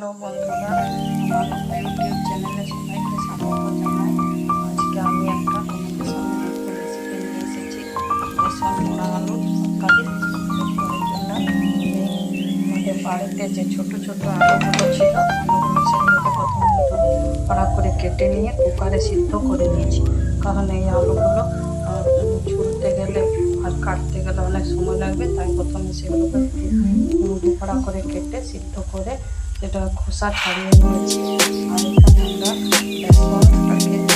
Hello বন্ধুরা, আমার YouTube চ্যানেলে সবাইকে স্বাগত জানাই। আজকে আমি একটা রেসিপি নিয়ে এসেছি। বেসন পোড়া আলু তরকারি এর জন্য। আমাদের বাড়িতে যে ছোট ছোট আলুগুলো ছিল আলুগুলো সেগুলোকে প্রথমত কড়া করে কেটে নিয়ে কুকারে সিদ্ধ করে নিয়েছি। কারণ এই আলুগুলো ছুলতে গেলে আর কাটতে গেলে অনেক সময় লাগবে, তাই প্রথমে সেগুলোকে দুপাড়া করে কেটে সিদ্ধ করে সেটা খোসা ছাড়িয়ে নিয়েছি। আর এখানে আমরা বেসনটাকে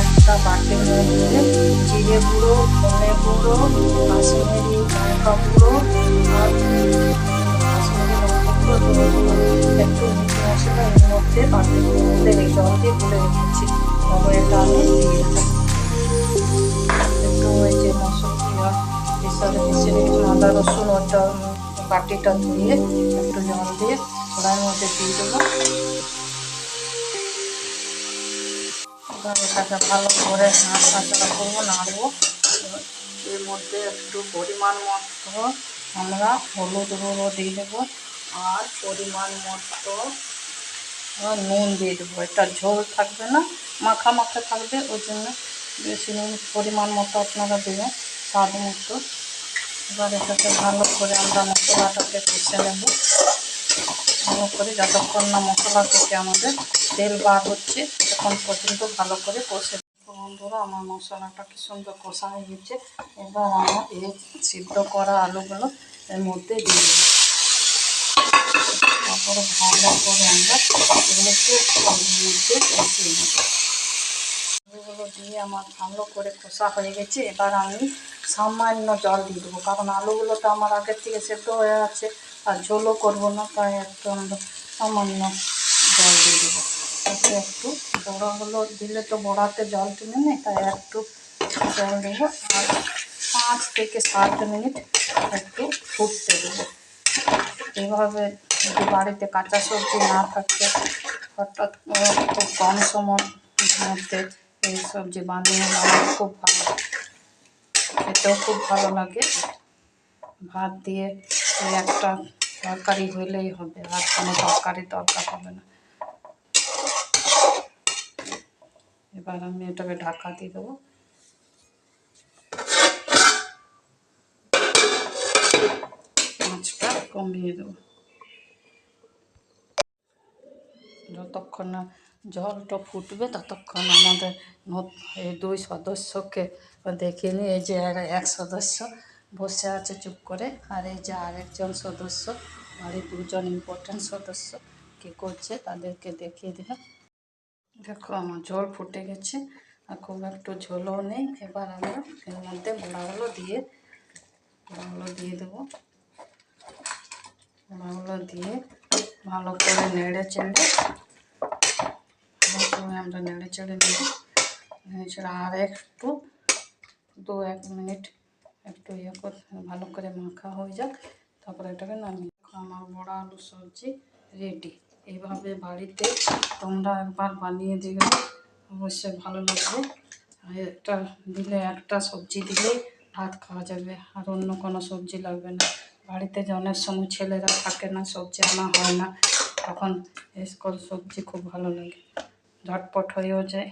একটা বাটির মধ্যে জিরে গুঁড়ো, ধনে গুঁড়ো, কাশ্মীরি লঙ্কা গুঁড়ো আর কাশ্মীরি লঙ্কা এর মধ্যে বাটির মধ্যে জল দিয়ে গুলে রেখেছি। তারপর এটা আমি একটু আদা, রসুন ওটা বাটিটা ধুয়ে একটু জল দিয়ে কড়াইয়ের মধ্যে দিয়ে দেবো। এটাকে ভালো করে নাড়াচাড়া করব, নাড়বো। এর মধ্যে একটু পরিমাণ মতো আমরা হলুদ গুঁড়ো দিয়ে দেবো আর পরিমাণ মতো নুন দিয়ে দেবো। এটা ঝোল থাকবে না, মাখা মাখা থাকবে, ওই জন্য বেশি নুন পরিমাণ মতো আপনারা দেবেন স্বাদ মতো। এবার এটাকে ভালো করে আমরা মশলাটাকে কষে নেব। ভালো করে যতক্ষণ না মশলা থেকে আমাদের তেল বার হচ্ছে তখন পর্যন্ত ভালো করে কষে। বন্ধুরা, আমার মশলাটা কি সুন্দর কষা হয়ে গেছে। এবার আমার এই সিদ্ধ করা আলুগুলো এর মধ্যে দিয়ে দেবো। তারপরে ভালো করে আমরা এগুলোকে মধ্যে কষিয়ে আলুগুলো দিয়ে আমার ভালো করে কষা হয়ে গেছে। এবার আমি সামান্য জল দিয়ে দেবো, কারণ আলুগুলো তো আমার আগের থেকে সেদ্ধ হয়ে আছে, আর ঝোলও করব না, তাই একটু আমরা সামান্য জল দিয়ে দেবো। তাতে একটু বড়াগুলো দিলে তো বড়াতে জল টেনে নেই তাই একটু জল দেবো আর পাঁচ থেকে সাত মিনিট একটু ফুটতে দেবো। এভাবে যদি বাড়িতে কাঁচা সবজি না থাকে, হঠাৎ খুব কম সময়ের মধ্যে এই সবজি বানিয়ে আমার খুব ভালো। খেতেও খুব ভালো লাগে। ভাত দিয়ে একটা তরকারি হইলেই হবে, আর কোনো তরকারি দরকার হবে না। এবার আমি এটাকে ঢাকা দিয়ে দেবো। মাছটা কমিয়ে দেবো। যতক্ষণ না জলটা ফুটবে, ততক্ষণ আমাদের এই দুই সদস্যকে দেখিনি এই যে এক সদস্য বসে আছে চুপ করে, আর এই যে আরেকজন সদস্য, আর এই দুজন ইম্পর্ট্যান্ট সদস্য কী করছে, তাদেরকে দেখিয়ে দিলাম। দেখো আমার জল ফুটে গেছে আর খুব একটু ঝোলও নেই। এবার আমরা এর মধ্যে বড়াগুলো দিয়ে বড়াগুলো দিয়ে দেবো। বড়াগুলো দিয়ে ভালো করে নেড়ে চেড়ে করে আমরা নেড়ে চেড়ে নেব। নেড়ে চেড়ে আর একটু, দু এক মিনিট একটু ইয়ে করে ভালো করে মাখা হয়ে যাক, তারপরে এটাকে নামিয়ে আমার বড়া আলু সবজি রেডি এইভাবে বাড়িতে তোমরা একবার বানিয়ে দিবে অবশ্যই ভালো লাগবে। এটা দিলে একটা সবজি দিলেই ভাত খাওয়া যাবে, আর অন্য কোনো সবজি লাগবে না। বাড়িতে অনেক সময় ছেলেরা থাকে না, সবজি আনা হয় না, তখন এই সকল সবজি খুব ভালো লাগে। ঝটপট হয়েও যায়।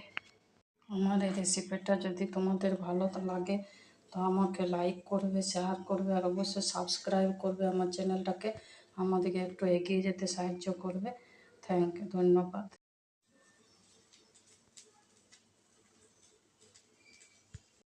আমার এই রেসিপিটা যদি তোমাদের ভালো লাগে, তো আমাকে লাইক করবে শেয়ার করবে, আর অবশ্যই সাবস্ক্রাইব করবে আমার চ্যানেলটাকে আমাদেরকে একটু এগিয়ে যেতে সাহায্য করবে। থ্যাংক ইউ ধন্যবাদ।